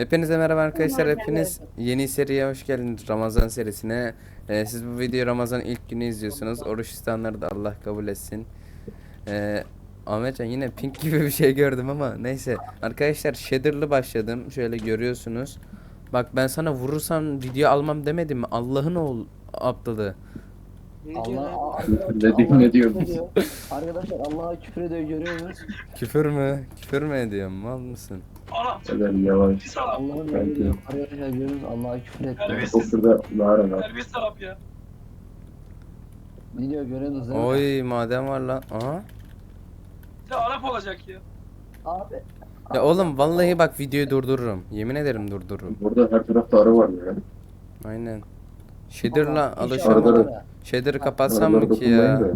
Hepinize merhaba arkadaşlar. Hepiniz yeni seriye hoş geldiniz. Ramazan serisine. Ee, siz bu videoyu Ramazan ilk günü izliyorsunuz. Oruç tutanları da Allah kabul etsin. Ee, Ahmetcan yine pink gibi bir şey gördüm ama neyse. Arkadaşlar shader'lı başladım. Şöyle görüyorsunuz. Bak ben sana vurursam video almam demedim mi? Allah'ın oğul aptalı. Ne diyor lan? Allah Ne diyor, ne diyor? Arkadaşlar Allah'a küfür ediyor görüyor musunuz? Küfür mü? Küfür mü ediyorum? Mal mısın? Ana Kadar yavaş. bir salak. Allah'ın Ben emri de. arkadaşlar görüyor musunuz? Allah'a küfür ediyor. Terbiyesiz. Çok şurada bağıran ha. Terbiyesiz salak ya. Diyor görüyorsunuz değil mi? Oy maden var lan. Aha. Ya Arap olacak ya. Abi. Ya oğlum vallahi bak videoyu durdururum. Yemin ederim durdururum. Burada her tarafta arı var ya. Aynen. Shader'la Allah, alışamadım. inşallah Arada- var ya. Shader'ı kapatsam Araları mı ki dokunmayın ya?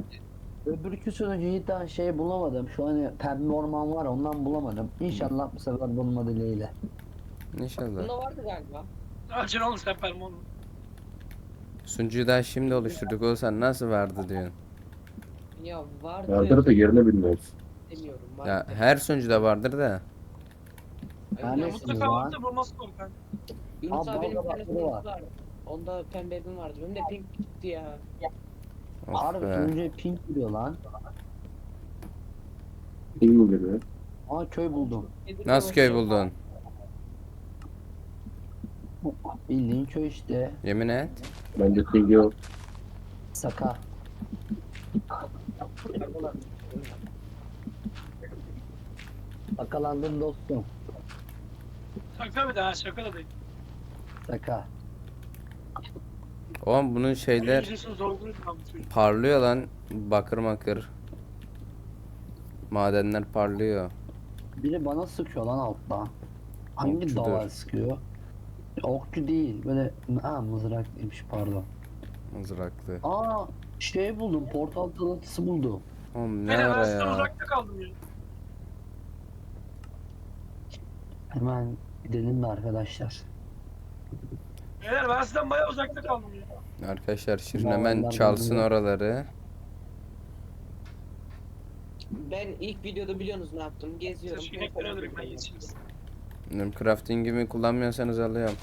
Da. Öbürkü sürücü cidden şey bulamadım. Şu hani pembe orman var ondan bulamadım. İnşallah bu sefer bulma dileğiyle. İnşallah. Bunda vardı galiba. Açın oğlum sen permonu. Sunucuyu daha şimdi oluşturduk. O sen nasıl vardı diyorsun? Ya vardı. Vardır da yerini bilmiyoruz. Demiyorum. Vardı. Ya her sunucuda vardır da. Ay, Yani- Ya Yunus, Neresiniz mutlaka varsa bulması zor kanka. Yunus Abi, abi benim orada bir tane bak, sunucusu var. vardı. Onda pembe evim vardı. Benim de pink gitti ya. Of Harbi be. sürücü pink gidiyor lan. Değil mi geliyor? Aa köy buldum. Nasıl köy buldun? Bildiğin köy işte. Yemin et. Bence bilgi yok. Saka. Akalandım dostum. Şaka bir daha şaka da değil. Saka. Oğlum bunun şeyler parlıyor lan. Bakır makır. Madenler parlıyor. Biri bana sıkıyor lan alttan. Hangi Okçudur. davar sıkıyor? Okçu değil. Böyle ha mızraklıymış pardon. Mızraklı. Aa şey buldum. Portal kalıntısı buldum. Oğlum ne Ben ara ya? uzakta kaldım ya. Hemen gidelim mi arkadaşlar? Beyler ben sizden bayağı uzakta kaldım ya. Arkadaşlar Şirin hemen çalsın oraları. Ben ilk videoda biliyorsunuz ne yaptım. Geziyorum. Siz inekleri ben. Benim craftingimi kullanmıyorsanız alıyorum.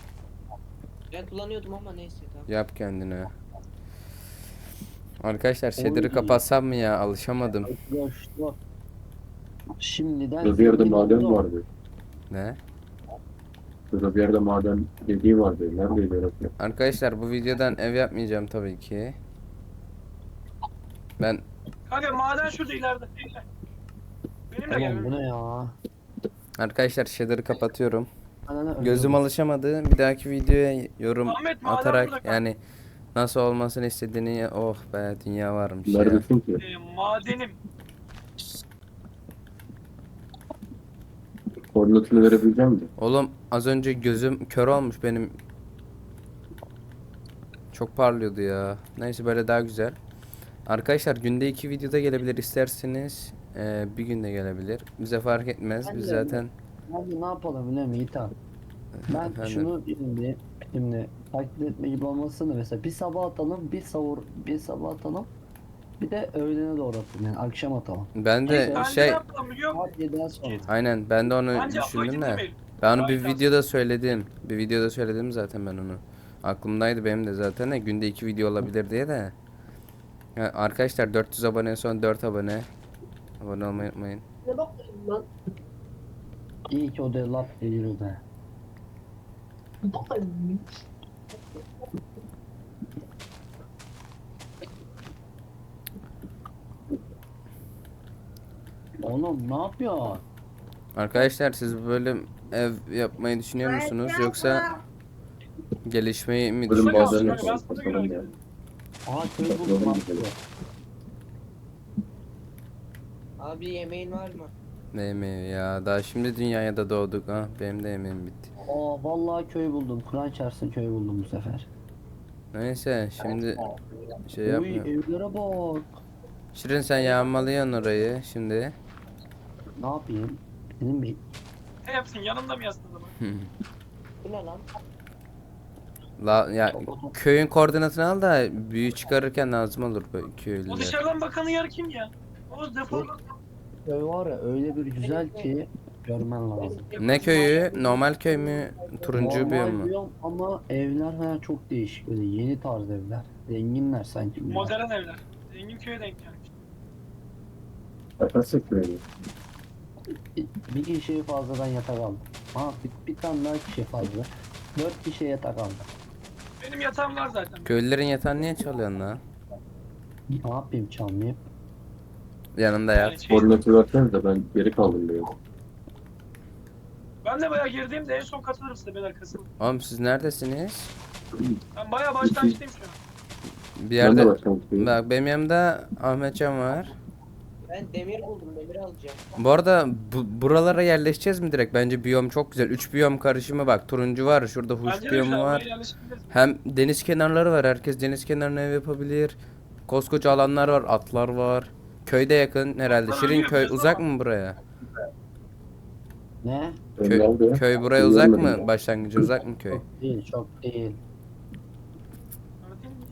Ben kullanıyordum ama neyse tamam. Yap kendine. Arkadaşlar shader'ı kapatsam mı ya? Alışamadım. Arkadaşlar. Şimdiden bir yerde zengin oldum. vardı. Ne? Burada bir yerde maden dediği vardı. Neredeydi orası? Arkadaşlar bu videodan ev yapmayacağım tabii ki. Ben Kanka maden şurada ileride. Benim de gel. Oğlum bu ne ya? arkadaşlar shader'ı kapatıyorum. Ananı Gözüm alışamadı. Bir dahaki videoya yorum Ahmet burada atarak yani nasıl olmasını istediğini oh be dünya varmış ya. Neredesin ki? Ee, madenim. Koordinatını verebileceğim de. Oğlum az önce gözüm kör olmuş benim. Çok parlıyordu ya. Neyse böyle daha güzel. Arkadaşlar günde iki videoda gelebilir isterseniz. Ee, bir günde gelebilir. Bize fark etmez. Biz Bence- zaten Abi ne yapalım biliyor musun Yiğitan? Ben Efendim? şunu şimdi şimdi taklit etme gibi olmasın da mesela bir sabah atalım, bir sahur, bir sabah atalım. Bir de öğlene doğru atalım yani akşam atalım. ben de şey ne yapalım biliyor musun? Saat 7'den sonra. aynen ben de onu Bence düşündüm vakit de. Ben onu bir Aynen. videoda söyledim. Bir videoda söyledim zaten ben onu. Aklımdaydı benim de zaten de günde iki video olabilir diye de. Ya arkadaşlar 400 abone son 4 abone. Abone olmayı unutmayın. İyi ki o da laf değil o da. Oğlum ne yapıyor? Arkadaşlar siz böyle ev yapmayı düşünüyor musunuz yoksa gelişmeyi mi Bölüm ya. Aha köy buldum gidelim. Abi yemeğin var mı? Ne yemeği ya daha şimdi dünyaya da doğduk ha benim de yemeğim bitti. Aa vallahi köy buldum. Kur'an çarpsın köy buldum bu sefer. Neyse şimdi şey yapmıyor. evlere bak. Şirin sen yağmalıyorsun orayı şimdi. Ne yapayım? Benim bir Ne yapsın yanımda mı yazsın adamı? Bu ne lan? La ya köyün koordinatını al da büyü çıkarırken lazım olur O köylüler. dışarıdan bakanın yarı kim ya? Oğuz defol. köy var ya öyle bir güzel ki Görmen lazım. Ne köyü? Normal köy mü? Turuncu Normal biyom mu? biyom ama evler falan çok değişik. Böyle yeni tarz evler. Zenginler sanki. Modern evler. Zengin köye denk gelmiş. Yaparsak böyle. Bir, kişiye fazladan yatak aldım. Ha bir, bir tane daha kişi fazla. Dört kişiye yatak aldım. Benim yatağım var zaten. Köylülerin yatağını niye çalıyorsun lan? Ne yapayım çalmayayım? Yanında Yani yat. şey, Koordinatı verseniz de ben geri kaldım diyor. ben de bayağı girdiğimde en son katılırım size beyler kasılın. Oğlum siz neredesiniz? Ben bayağı başlangıçtayım şu an. Bir Ben de yerde... Bak benim yanımda Ahmetcan var. Ben demir buldum demir alacağım. Bu arada bu, buralara yerleşeceğiz mi direkt? Bence biyom çok güzel. 3 biyom karışımı bak. Turuncu var, şurada huş biyomu var. Hem deniz kenarları var. Herkes deniz kenarına ev yapabilir. Koskoca alanlar var, atlar var. Köyde yakın herhalde. Atlar Şirin köy uzak ama. mı buraya? Ne? Köy, köy buraya uzak mı? Başlangıcı uzak mı köy? Değil çok değil.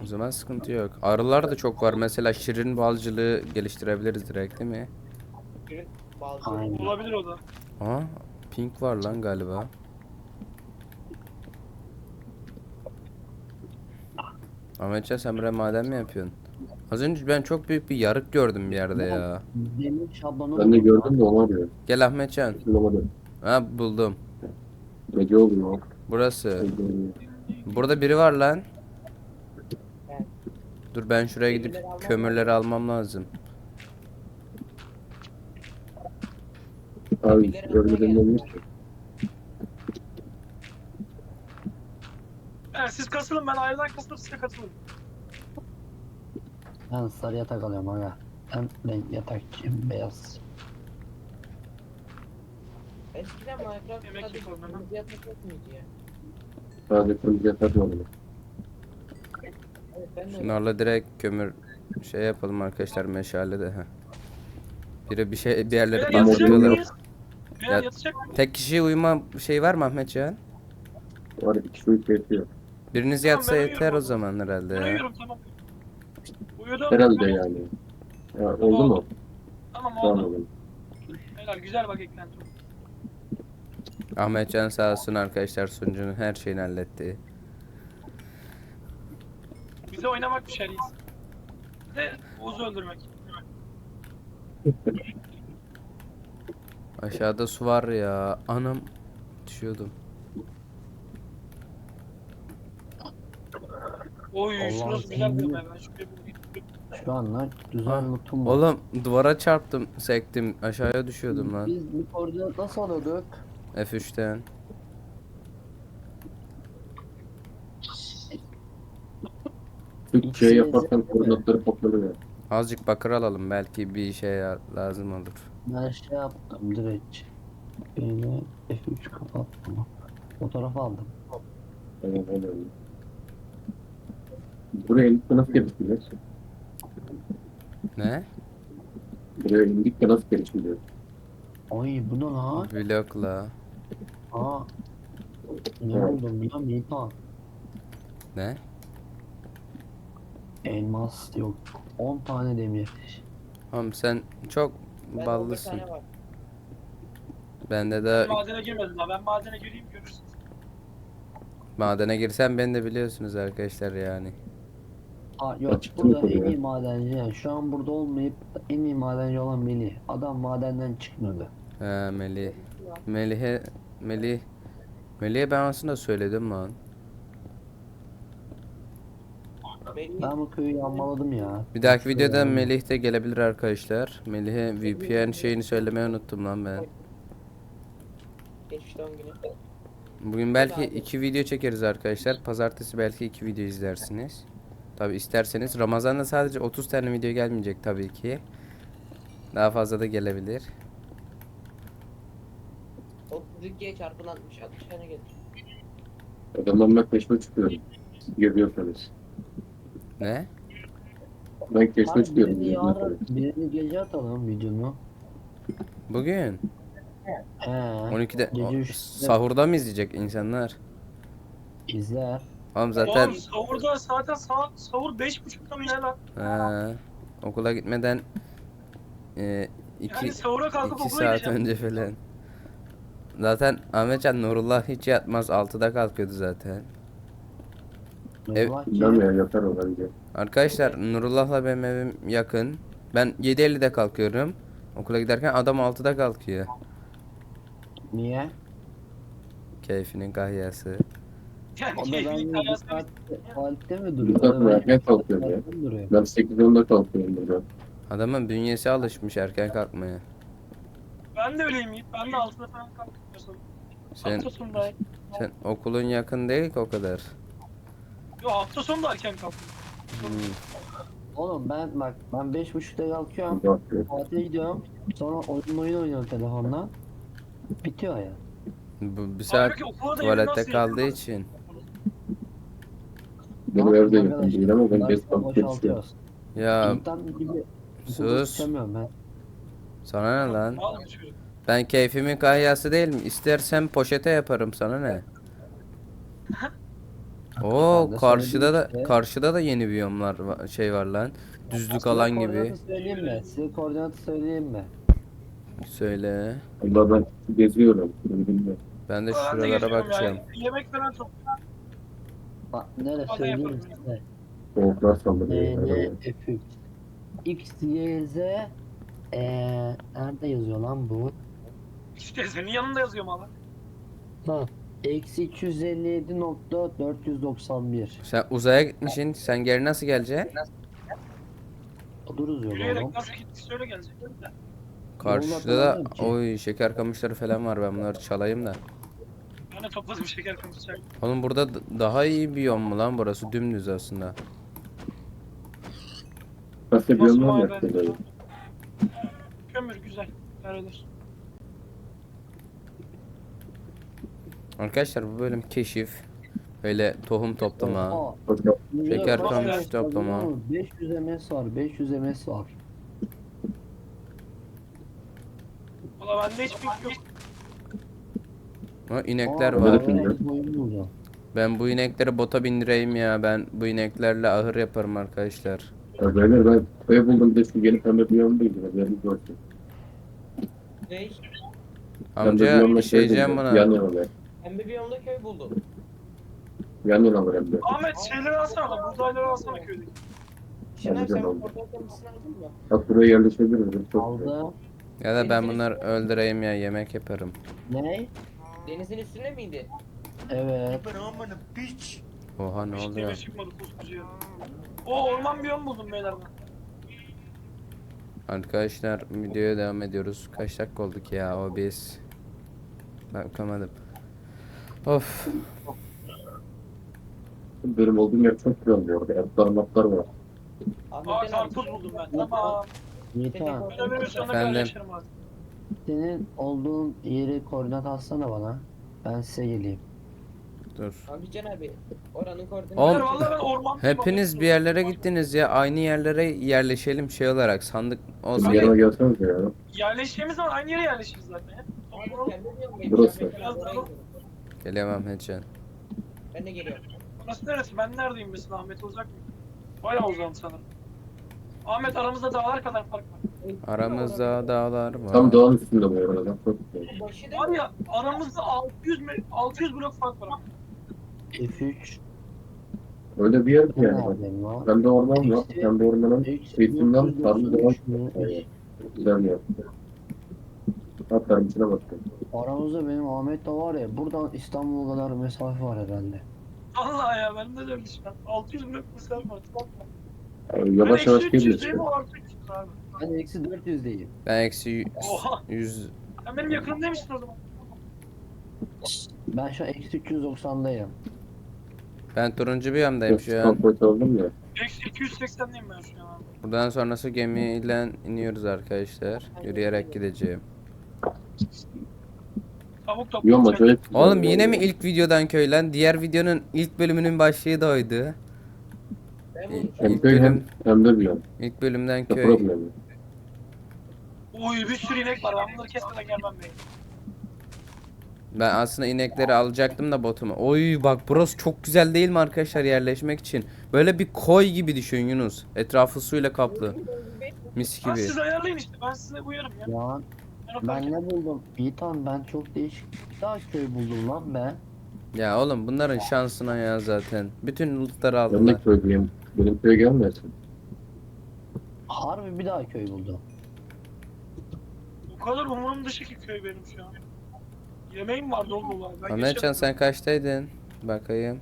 O zaman sıkıntı yok. Arılar da çok var. Mesela şirin balcılığı geliştirebiliriz direkt değil mi? Balcı. Aynen. Olabilir o da. Aa, pink var lan galiba. Ahmetcan sen buraya maden mi yapıyorsun? Az önce ben çok büyük bir yarık gördüm bir yerde ya. Demir şablonu Ben de gördüm de onu arıyor. Gel Ahmetcan. Bulamadım. Ha buldum. Gece oluyor. Burası. Burada biri var lan. Dur ben şuraya gidip Kömürleri almam kömürleri almam lazım. Abi Birileri buraya. Evet siz kasılın ben ayrıdan kasılır size katılırım. Ben sarı yatak alıyorum aga. Ben renk yatakçıyım beyaz. Eskiden Minecraft Yemek yapalım hemen. kırmızı yatak yok muydu ya? Sadece kırmızı yatak var orada. Evet ben de öyle. Şunlarla direkt kömür şey yapalım arkadaşlar meşale de. heh. Biri bir şey bir yerlere Beyler Tamam, yatacak oluyor. mıyız? Beyler Yat. yatacak mıyız? Tek kişi uyuma şey var mı Ahmetcan? Var iki su yetiyor. Biriniz Tamam, yatsa ben yeter uyuyorum o zaman herhalde Ben ya. uyuyorum tamam. Uyudum. Herhalde Tamam. yani. Ya, oldu mu? Tamam Tamam oldu. oğlum. Beyler güzel bak eklenti. Ahmetcan sağ olsun arkadaşlar sunucunun her şeyini halletti. Bize oynamak. Bir de Oğuz'u öldürmek. Aşağıda su var ya. Anam düşüyordum. Oy Allah şurası güzel bir yer. Ben şuraya bir gidip- Şu anlar güzel Ha, lootum var. Oğlum duvara çarptım, sektim. Aşağıya düşüyordum lan. Biz bu koordinat nasıl alıyorduk? F3'ten. Bir şey yaparsan koordinatları kopyalı ya. Azıcık bakır alalım belki bir işe ya- lazım olur. Ben şey yaptım direkt. Böyle F3 kapattım. Fotoğraf aldım. Aynen aynen. Buraya indik de nasıl gelişmeyeceğiz? Ne? Buraya indik de nasıl gelişmeyeceğiz? Ay bu ne lan? Blokla. Aa. Ne buldum ya Mitan? Ne? Elmas yok. 10 tane demir. Oğlum sen çok Bende ballısın. 11 tane var. Bende de Ben madene girmedim daha. Ben madene gireyim görürsünüz. madene girsem beni de biliyorsunuz arkadaşlar yani. Aa yok Açık burada en ya? iyi madenci yani şu an burada olmayıp en iyi madenci olan Melih. Adam madenden çıkmadı. He Melih. Melih'e Melih Melih'e ben aslında söyledim lan. Benim Ben bu köyü yanmaladım ya. Bir dahaki videoda. Melih de gelebilir arkadaşlar. Melih'e VPN şeyini söylemeyi unuttum lan ben. geçmiş doğum günü. Bugün belki iki video çekeriz arkadaşlar. Pazartesi belki iki video izlersiniz. Tabi isterseniz. Ramazan'da sadece 30 tane video gelmeyecek tabii ki. Daha fazla da gelebilir. 32'ye çarpılanmış 60 tane gelir. Adamdan ben keşfe çıkıyorum. Görüyorsanız. Ne? Ben keşfe Abi çıkıyorum. birini yarın, görüyorsanız. birini gece atalım videonu. Bugün He. 12'de Gece o- üçte. sahurda mı izleyecek insanlar? İzler. Oğlum zaten Oğlum sahurda zaten saat sahur 5.30'da mı ne lan? ha, okula gitmeden e, iki, Yani sahura kalkıp iki okula saat gideceğim. önce falan. Zaten Ahmetcan Nurullah hiç yatmaz 6'da kalkıyordu zaten. Ev- ya yatar o bence. Arkadaşlar Nurullah'la benim evim yakın. Ben 7.50'de kalkıyorum. Okula giderken adam 6'da kalkıyor. Niye? Keyfinin kahyası. Da ben keyfini bir kayasını saatte tuvalette mi duruyor? Zaten Ben erken kalkıyor ya. tuvalette mi duruyor? Ben 8-10'da kalkıyorum burada. Adamın bünyesi alışmış erken kalkmaya. Ben de öyleyim Yiğit. Ben de altına falan kalkıyorum. Sen sonunda. sen okulun yakın değil ki o kadar. Yo hafta sonu da erken kalktım. Hmm. Oğlum ben bak ben 5.30'da kalkıyorum. Bakıyor. Tuvalete gidiyorum. Sonra oyun oyun oynuyorum telefonla. Bitiyor ya. Bu bir saat Halbuki okula da tuvalette kaldığı yakın? için. Benim evde yakın değil ama ben geç Dersten kalkıp geçiyorum. boşaltıyoruz. Ya gibi sus. istemiyorum ben. Sana ne lan? Çocuk. Ben keyfimin kahyası değil mi? İstersem poşete yaparım sana ne? Oo karşıda da işte. karşıda da yeni biyomlar şey var lan. Düzlük Size alan gibi. koordinatı söyleyeyim mi? Size koordinatı söyleyeyim mi? Söyle. Allah ben geziyorum. bilmiyorum. Ben de şuralara bakacağım. Yemek falan çok. Bak nereye söyleyeyim yapalım. size. Soğuklar saldırıyor. N, herhalde. F, X, Y, Z Eee nerede yazıyor lan bu? İşte senin yanında yazıyorum Allah. Ha. Eksi 257.491 Sen uzaya gitmişsin. Sen geri nasıl geleceksin? Duruz yolu. Yürüyerek nasıl gitti söyle gelecek. Karşıda da ki. oy şeker kamışları falan var. Ben bunları çalayım da. Ben de topladım şeker kamışı çay. Oğlum burada d- daha iyi biyom mu lan burası? Dümdüz aslında. Kaçta bir Nasıl mı maden? Kömür güzel. Neredir? Arkadaşlar bu bölüm keşif. Böyle tohum toplama. Şeker kamış toplama. biliyor musun? 500 MS var 500 MS var Valla bende hiç pink yok. Ha, inekler Aa, var. Ben bu inekleri bota bindireyim ya. Ben bu ineklerle ahır yaparım arkadaşlar. Ya beyler ben köy buldum de şu yeni pembe bir yolum değil. Haberiniz olsun. Ne? Amca şey diyeceğim buldum. buna. Yan yana be. Pembe bir yolda köy buldum. Yan yana var hem de. Ahmet şeyleri alsana da buğdayları alsana köydeki. Güzel sen oldu. portakal mısın aldın mı? Bak buraya yerleşebiliriz. Çok. Aldı. Ya da ben bunları öldüreyim ya yemek yaparım. Ne? Denizin üstünde miydi? Evet. Oha ne Hiç deve ya? çıkmadı koskoca. O orman biyom buldum beyler ben. Arkadaşlar videoya devam ediyoruz. Kaç dakika olduk ya o biz. Bakamadım. Of. Benim olduğum yer çok güzel bir orada. Etler matlar var. Aa Ahmet'ten karpuz buldum ben. Tamam. Yiğitan Ben ömrümün sonuna Efendim? yaşarım abi. senin olduğun yeri koordinat atsana bana. Ben size geleyim. Dur. Abi Can abi oranın koordinatı. Oğlum, ben orman Hepiniz bir yerlere gittiniz ya. Aynı yerlere yerleşelim şey olarak. Sandık olsun. Bizim yanıma gelsenize ya. Yerleştiğimiz zaman aynı yere yerleşiriz zaten ya. Abi Orman-. Burası. Ben. Gelemem Hecen. Ben de geliyorum. Burası neresi? Ben neredeyim mesela Ahmet uzak mı? Bayağı uzağım sanırım. Ahmet aramızda dağlar kadar fark var. Aramızda dağlar Tam var. dağın üstünde bu arada. Başı da Var ya aramızda 600 me- 600 blok fark var. F3 Öyle bir yer ki yani. lan? Hem de orman var. Hem de ormanın Eksi kıyısından tarlı doğa 993 mü? Evet. Hatta içine baktım. Aramızda benim Ahmet de var ya buradan İstanbul'a kadar mesafe var herhalde. Allah ya bende de öyle an. 600 blok mesafe var. Tamam. Yani Ben yavaş yavaş 300 geliyor. değil mi o artı 300 abi? Ben eksi 400'deyim. Ben eksi Oha. 100 Sen benim yakınımdaymışsın o zaman. Ben şu an eksi 390'dayım. Ben turuncu bir yandayım şu an. Kontrol oldum ya. Eksi 280'deyim ben şu an. Buradan sonrası gemiyle iniyoruz arkadaşlar. Yürüyerek gideceğim. Tavuk. Çok Oğlum yine mi ilk videodan köy lan? Diğer videonun ilk bölümünün başlığı da oydu. Hem İlk köy hem, bölüm, hem de bir yer. ilk bölümden Ne köy. problemi. Uy bir sürü inek var. Ben bunları kesmeden gelmem bey. Ben aslında inekleri alacaktım da botuma. Oy bak burası çok güzel değil mi arkadaşlar yerleşmek için? Böyle bir koy gibi düşün Yunus. Etrafı suyla kaplı. Mis Ben gibi. siz ayarlayın işte. Ben size uyarım ya. Fark Ben ne buldum? İyi tamam ben çok değişik bir daha köy buldum lan ben. Ya oğlum bunların şansına ya zaten. Bütün lootları Ben aldılar. de köydeyim. Benim köye gelmesin. Harbi bir daha köy buldum. O kadar umurum dışı ki köy benim şu an. Yemeğim var dolu dolu. Ben Ahmetcan yaşadım. sen kaçtaydın? Bakayım.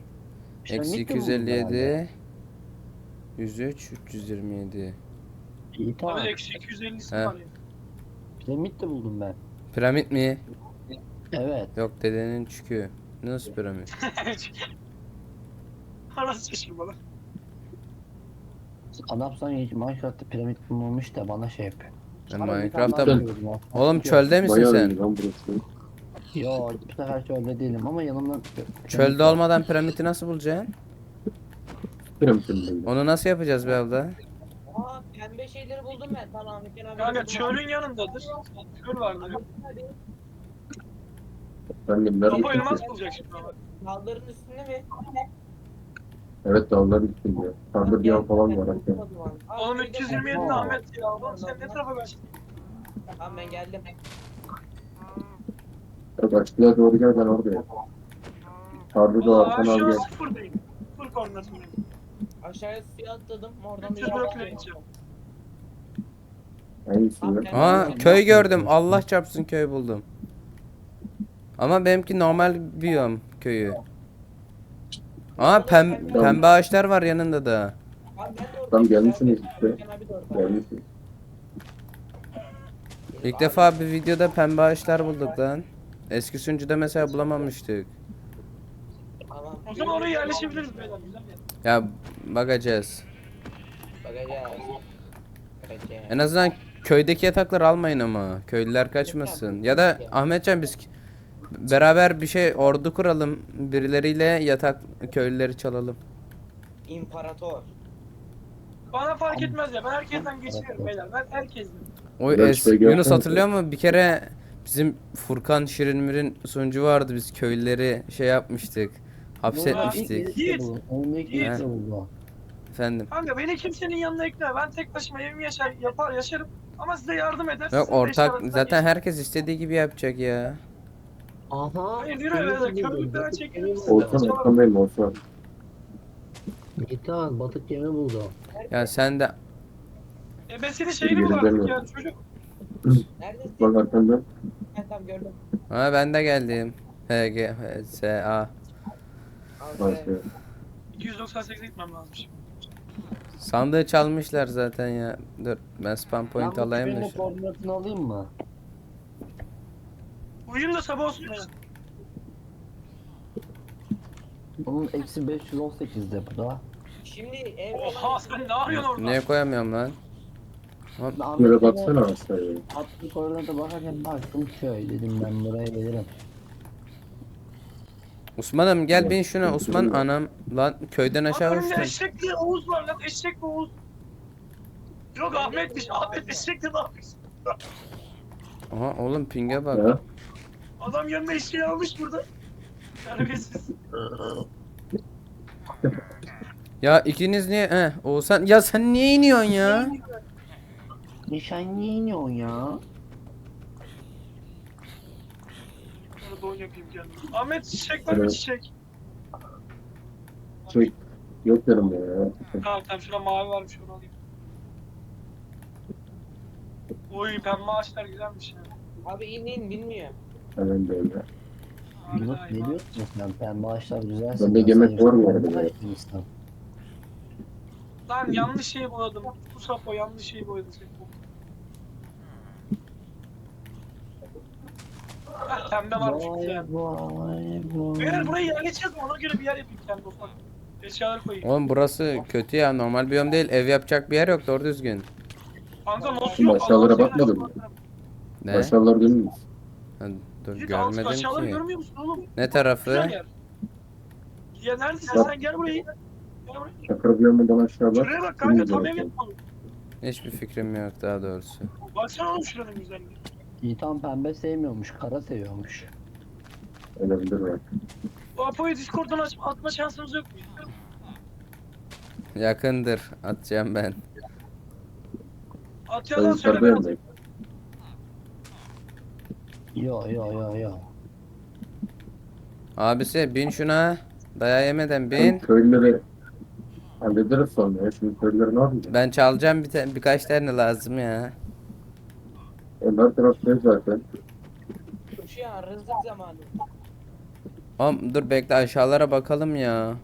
Eksi Şenlik de buldum herhalde. 257. 103, 327. İyi tamam. Abi eksi 250'si He. var ya. Piramit de buldum ben. Piramit mi? Evet. Yok dedenin çükü. Nasıl piramit? Anası şaşırma lan. Adam sanki hiç Minecraft'ta piramit bulmamış da bana şey yapıyor. Ben bir Minecraft'ta tane daha. Oğlum çölde misin Bayağı sen? lan burası. Yo bu sefer çölde değilim ama yanımda Çölde olmadan piramidi nasıl bulacaksın? Piramitin Onu nasıl yapacağız be abla? Pembe şeyleri buldum ben. Tamam Ahmetcan abi. Kanka buldum. çölün yanındadır. Çöl vardır. Ben de Baba nerede? elmas bulacak şimdi. Dağların üstünde mi? Evet dağların üstünde. Tanrı bir an falan var hatta. Aa, Oğlum köyde- 327 Aa. Ahmet ya. Oğlum sen ne tarafa kaçtın? Tamam ben geldim. Açlığa doğru gel ben oradayım. Tanrı da Aa arkan şu al an gel. sıfırdayım. Sıfır koordinatındayım. Aşağıya suya atladım. Oradan bir Üç yüz blokla gideceğim. Hangisi? Aa köy gördüm. Allah çarpsın köy buldum. Ama benimki normal biyom köyü. Aa pem pembe ağaçlar var yanında da. Tam gelmişsiniz işte. Ahmetcan abi de orada. Gelmişsin. İlk defa bir videoda pembe ağaçlar bulduk lan. Eski sunucuda mesela bulamamıştık. O zaman oraya yerleşebiliriz beyler. Ya bakacağız. Bakacağız. Bakacağız. En azından köydeki yatakları almayın ama. Köylüler kaçmasın. Ya da Ahmetcan biz beraber bir şey ordu kuralım. Birileriyle yatak köylüleri çalalım. İmparator. Bana fark etmez ya. Ben herkesten geçiyorum beyler. Ben herkesten. O Ben es- Yunus hatırlıyor musun? Bir kere bizim Furkan Şirinmir'in sunucu vardı. Biz köylüleri şey yapmıştık. Hapsetmiştik. İlk buldu. Efendim. Kanka beni kimsenin yanına ekle. Ben tek başıma evimi yaşar, yapar, yaşarım. Ama size yardım eder. Yok sizin de ortak zaten geçer. herkes istediği gibi yapacak ya. Aha. Hayır yürü öyle. Kömürlükten çekelim. siz de Olsan çalalım. olsan benim olsan. Git lan batık gemi buldu. Ya sen de E ben senin şeyini Yürü bul artık demiyorum. ya çocuk. Neredesin? Bak arkandan. Ben tam gördüm. ha ben de geldim. H G S A. Abi. Bak ya. 298'e gitmem lazım şimdi. Sandığı çalmışlar zaten ya. Dur ben spam point alayım da şu. koordinatını alayım mı? Uyuyun da sabah olsun ya. Bunun eksi 518'de bu da. Şimdi ev Oha sen ne arıyorsun orada? Niye koyamıyorum lan? Böyle baksana aşağıya. Attı koordinata bakarken baktım köy dedim ben buraya gelirim. Osman'ım gel bin şuna Osman anam lan köyden aşağı önümde uçtun. eşek diye Oğuz var lan eşek ve Oğuz. Yok Ahmet'miş Ahmet eşek de ne yapıyorsun? Aha oğlum pinge bak. Ya. Adam yanına eşeği almış burada. Terbiyesiz. Ya ikiniz niye he Oğuzhan ya sen niye iniyorsun ya? Nişan niye iniyorsun ya? Oyun yapayım kendim. Ahmet çiçek var mı Evet. çiçek? Şey, yok yanımda ya. Tamam tamam şurada mavi varmış onu alayım. Oy pembe ağaçlar güzelmiş ya. Abi in in bilmiyor. Hemen böyle. Yunus Harika, ne harika. diyorsun sen? Pembe ağaçlar güzel. Bende yemek var mı arada? Lan yanlış şeyi boyadım. Bu sapo yanlış şeyi boyadı seni. Heh, pembe varmış güzel. Vay vay Beyler vay. burayı yerleşeceğiz mi? Ona göre bir yer yapayım kendi ufak. Eşyaları koyayım. Oğlum burası kötü ya normal biyom değil ev yapacak bir yer yok doğru düzgün. Kanka nasıl yok? aşağılara Allah'ın bakmadın mı? Ne? Aşağılar dönmüş. Ha, dur Git alt görmedim aşağıları ki. görmüyor musun oğlum? Ne Güzel tarafı? yer. Ya neredesin Bak. sen gel buraya. Gel buraya. Çakır bir yandan aşağılar. Şuraya bak kanka tam ev yapmadım. Hiçbir fikrim yok daha doğrusu. Baksana oğlum şuranın güzelliği. Yiğitan pembe sevmiyormuş, kara seviyormuş. Olabilir. Bu Apo'yu Discord'dan aç, atma şansımız yok mu? Yakındır atacağım ben. At Ben yalan söyle. yukarıdayım ben. Yo yo yo yo. Abisi bin şuna. Daya yemeden bin. Köylüleri hallederiz sonra ya. Şimdi köylüleri ne yapacağız? Ben çalacağım bir ta- birkaç tane lazım ya. Onlar taraftayız zaten. Şu an rızık zamanı. Oğlum dur bekle aşağılara bakalım ya.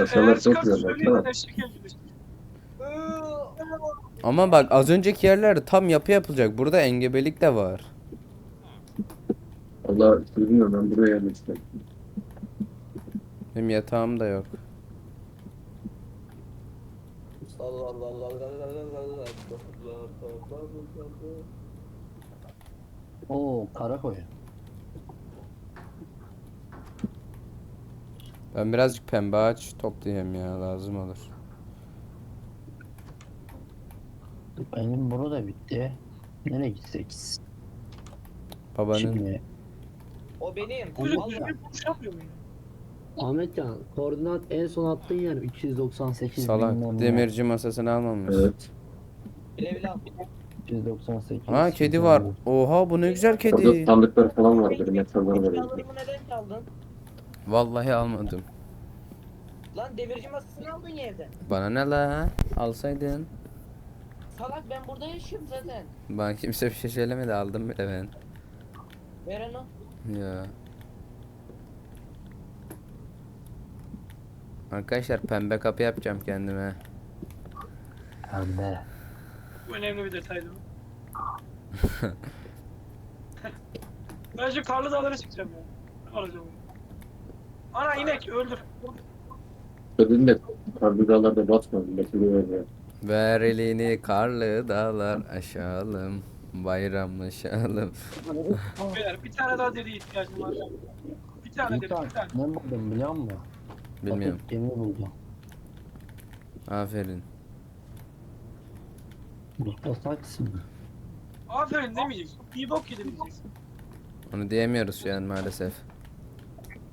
Aşağılar çok güzel, baksana. Ama bak az önceki yerler tam yapı yapılacak. Burada engebelik de var. Allah bilmiyorum ben buraya yerleştim. Benim yatağım da yok. Oo kara koyun. Ben birazcık pembe ağaç toplayayım ya lazım olur. Benim burada bitti. Nereye gitsek? Babanın Şimdi O benim. Çocuk Vallahi. düzgün konuşamıyor? Ahmetcan koordinat en son attığın yer 298 salak bilmem ne. demirci masasını almamış. Evet. Bile bile al. 298. Ha kedi var. Oha bu ne güzel Orada kedi. sandıkları falan var. Benim yatağları var. evde. Eşyalarımı neden çaldın? Vallahi almadım. Lan demirci masasını aldın ya evden. Bana ne la? Alsaydın. Salak ben burada yaşıyorum zaten. Bana kimse bir şey söylemedi aldım bile ben. Ver onu. Ya. Arkadaşlar pembe kapı yapacağım kendime. Pembe. Bu önemli bir detaydı. bu. ben şu karlı dağlara çıkacağım ya. Alacağım? Ana inek öldür. Dedin de karlı dağlarda batmadım. Betülü ya. Ver elini karlı dağlar aşalım. Bayramlaşalım. Beyler bir tane daha deri ihtiyacım var. Bir tane deri, İlkan bir tane. ne buldum biliyor musun? Bilmiyorum. Gemi buldum. Aferin. Mustafa Saksı mı? Aferin demeyeceksin. İyi bok yedin diyeceksin. Onu diyemiyoruz şu an maalesef.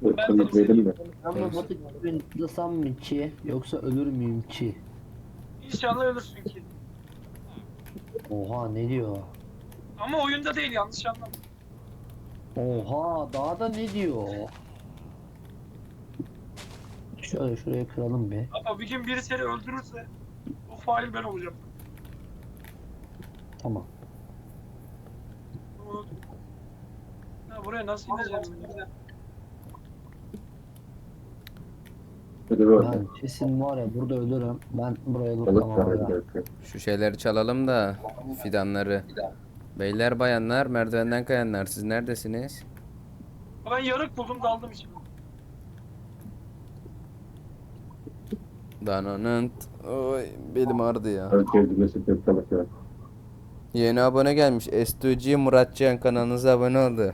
Irkını dedim mi? Ben bu Evet. batık gibi tıklasam mı ki yoksa ölür müyüm ki? İnşallah ölürsün ki. Oha ne diyor? Ama oyunda değil yanlış anlama. Oha daha da ne diyor? Şöyle şuraya kıralım bir. Ama bir gün biri seni öldürürse o fail ben olacağım. Tamam. Ya buraya nasıl ineceğim ben? ya? Hadi böyle. Ben kesin var ya burada ölürüm. Ben buraya Balık ya. evde. Şu şeyleri çalalım da fidanları. Beyler bayanlar merdivenden kayanlar siz neredesiniz? Ben yarık buldum daldım içine. Dananınt. Oy belim ağrıdı ya. Herkes bilmesi tek balık ya. Yeni abone gelmiş. S2G Muratcan kanalınıza abone oldu.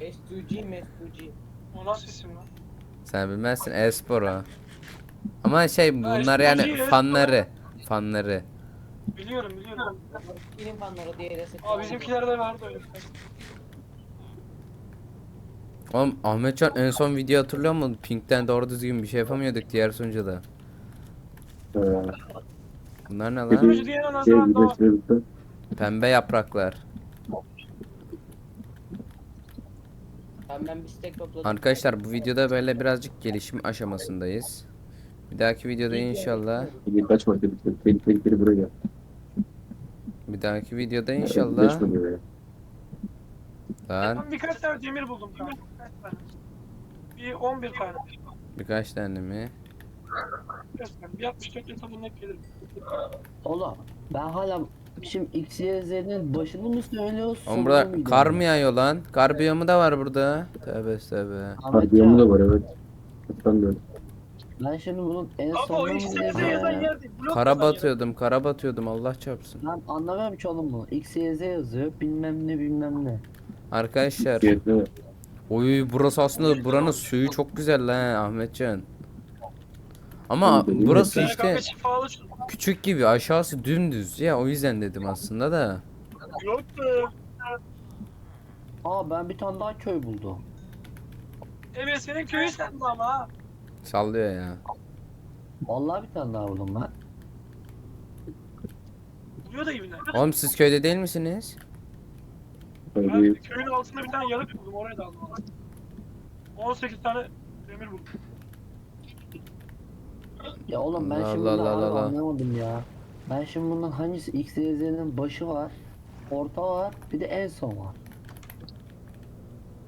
S2G M2G. O nasıl isim lan? Sen bilmezsin e-spor o. Ama şey bunlar S2G yani fanları. Fanları. Biliyorum biliyorum. Benim fanları diğeri sık. Aa bizimkilerde vardı öyle. Oğlum Ahmetcan en son video hatırlıyor musun? Pink'ten doğru düzgün bir şey yapamıyorduk diğer sunucuda. Ee, Bunlar ne lan? Pembe yapraklar. Tamam ben bir stek topladım. Arkadaşlar bu videoda böyle birazcık gelişim aşamasındayız. Bir dahaki videoda inşallah bir dahaki videoda inşallah lan Ben birkaç tane demir buldum kanka. Bir 11 tane. birkaç tane mi? Bir 64 yatabın net gelir. Oğlum ben hala şimdi X, Y, Z'nin başını mı söylüyorsun? Oğlum sonunu burada kar mı yağıyor lan? Kar biyomu da var burada. Tövbe tövbe. Ahmet Kardiyomu ya, da var evet. Ben de. Ben şimdi bunun en Abi o sonunu mu yazan yer değil. blok Kara yazan yer. batıyordum, kara batıyordum Allah çarpsın. Ben anlamıyorum ki oğlum bunu. X, Y, Z yazıyor bilmem ne bilmem ne. Arkadaşlar, oy burası aslında buranın suyu çok güzel lan Ahmetcan. Ama burası Ben işte kanka şifalı şu. küçük gibi aşağısı dümdüz ya o yüzden dedim aslında da. Yok be. Aa ben bir tane daha köy buldum. Evet senin köyü sende ama ha. Sallıyor ya. Vallahi bir tane daha buldum ben. Buluyor da ibne. Oğlum siz köyde değil misiniz? Ben köyün altında bir tane yarık buldum oraya da aldım. 18 tane demir buldum. Ya oğlum ben Allah şimdi bundan Allah harbi Allah. anlamadım ya. Ben şimdi bundan hangisi X, Y, Z'nin başı var, orta var, bir de en son var.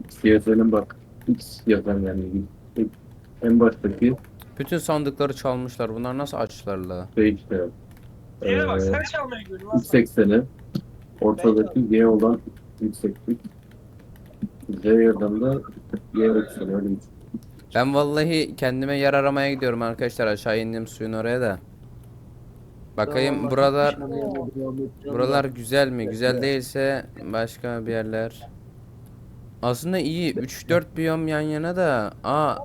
CS'nin bak X yazan yani en baştaki Bütün sandıkları çalmışlar. Bunlar nasıl açlarla? şey işte Diğerine bak Ee, sen çalmaya sen. X80'i ortadaki Y olan yükseklik Z yerden de Y ekseni öyle bir Ben vallahi kendime yer aramaya gidiyorum arkadaşlar. Aşağı indim suyun oraya da. Bakayım Vallahi buralar buralar güzel mi? Güzel değilse başka bir yerler. Aslında iyi. 3-4 biyom yan yana da. Aa.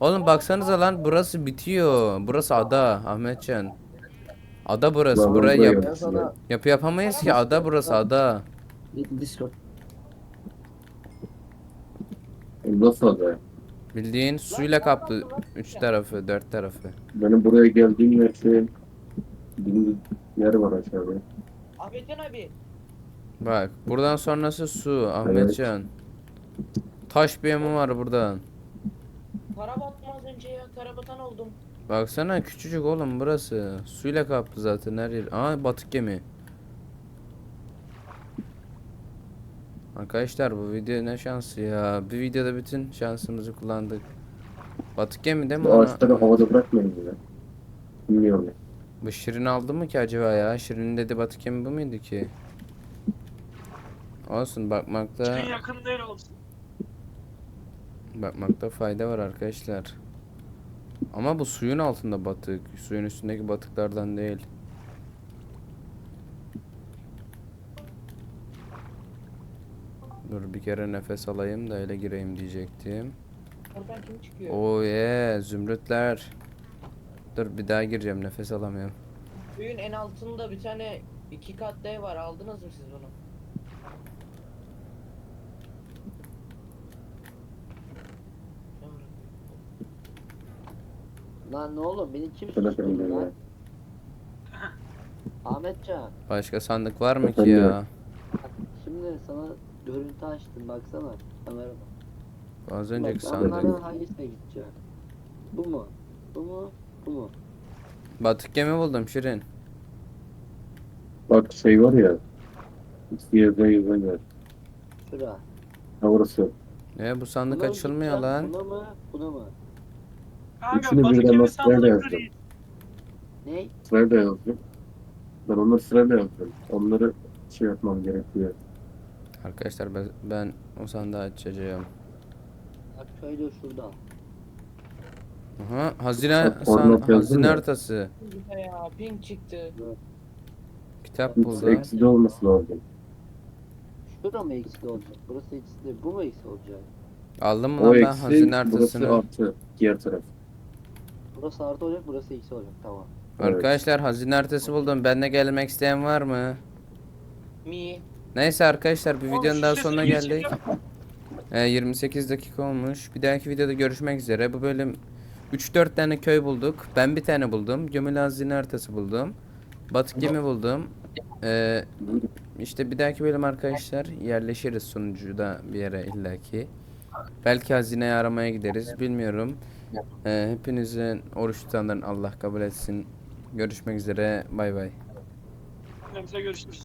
Oğlum baksanıza lan burası bitiyor. Burası ada Ahmetcan. Ada burası. Lan Burayı buraya yap Ben sana yapı yapamayız ki. Ada burası ada. Discord Nasıl adı? Bildiğin suyla kaplı. Üç tarafı, dört tarafı. Benim buraya geldiğim yer şey bir yer var aşağıda. Ahmetcan abi. Bak buradan sonrası su Ahmetcan. Taş biyomu var buradan. Para battım az önce ya. Karabatan oldum. Baksana küçücük oğlum burası. Suyla kaplı zaten her yer. Aa batık gemi. Arkadaşlar bu video ne şansı ya. Bir videoda bütün şansımızı kullandık. Batık gemi değil mi Bu ona? ağaçları havada bırakmayın bile. Bilmiyorum. Bu Şirin aldı mı ki acaba ya? Şirin'in dedi batık gemi bu muydu ki? Olsun bakmakta Senin yakın değil oğlum. bakmakta fayda var arkadaşlar. Ama bu suyun altında batık. Suyun üstündeki batıklardan değil. Dur bir kere nefes alayım da öyle gireyim diyecektim. Oradan kim çıkıyor? Oo ye zümrütler. Dur bir daha gireceğim nefes alamıyorum. Köyün en altında bir tane iki katlı ev var. Aldınız mı siz bunu? Lan ne oğlum beni kim susturdu lan? Ahmetcan Başka sandık var mı ki ya? şimdi sana görüntü açtım baksana kamerada. Az önceki Bak, sandık. hangisine gideceğim? Bu mu? Bu mu? Bu mu? Batık gemi buldum Şirin. Bak şey var ya. X, Y, Z yazan yer. Şura. Ha orası. E bu sandık Buna mı açılmıyor gideceğim, lan. Buna mı? Buna mı? Kanka Üçünü batık birden nasıl nerede yazdın? Ne? Sırayla yazdım. Ben onları sırayla yazdım. Onları şey yapmam gerekiyor. Arkadaşlar ben, ben o sandığı açacağım. Bak şöyle şurada. Aha hazine san, koordinat yazdın hazine ya. haritası. Güzel ya. Pink çıktı. Kitap X buldum. eksi de olması lazım. Şurada mı eksi olacak? Burası eksi değil. Bu mu eksi olacak? Aldım mı O lan ben eksi, hazine burası haritasını? artı. Diğer taraf. Burası artı olacak, burası eksi olacak. Tamam. Evet. Arkadaşlar hazine haritası buldum. Benle gelmek isteyen var mı? Mi. Neyse arkadaşlar bir videonun daha sonuna geldik. çekiyor. Ee, 28 dakika olmuş. Bir dahaki videoda görüşmek üzere. Bu bölüm 3-4 tane köy bulduk. Ben bir tane buldum. Gömülü hazine haritası buldum. Batık gemi buldum. Ee, işte bir dahaki bölüm arkadaşlar yerleşiriz sunucuda bir yere illaki. Belki hazineyi aramaya gideriz. Bilmiyorum. Ee, hepinizin oruç tutanların Allah kabul etsin. Görüşmek üzere. Bay bay. Bize görüşürüz.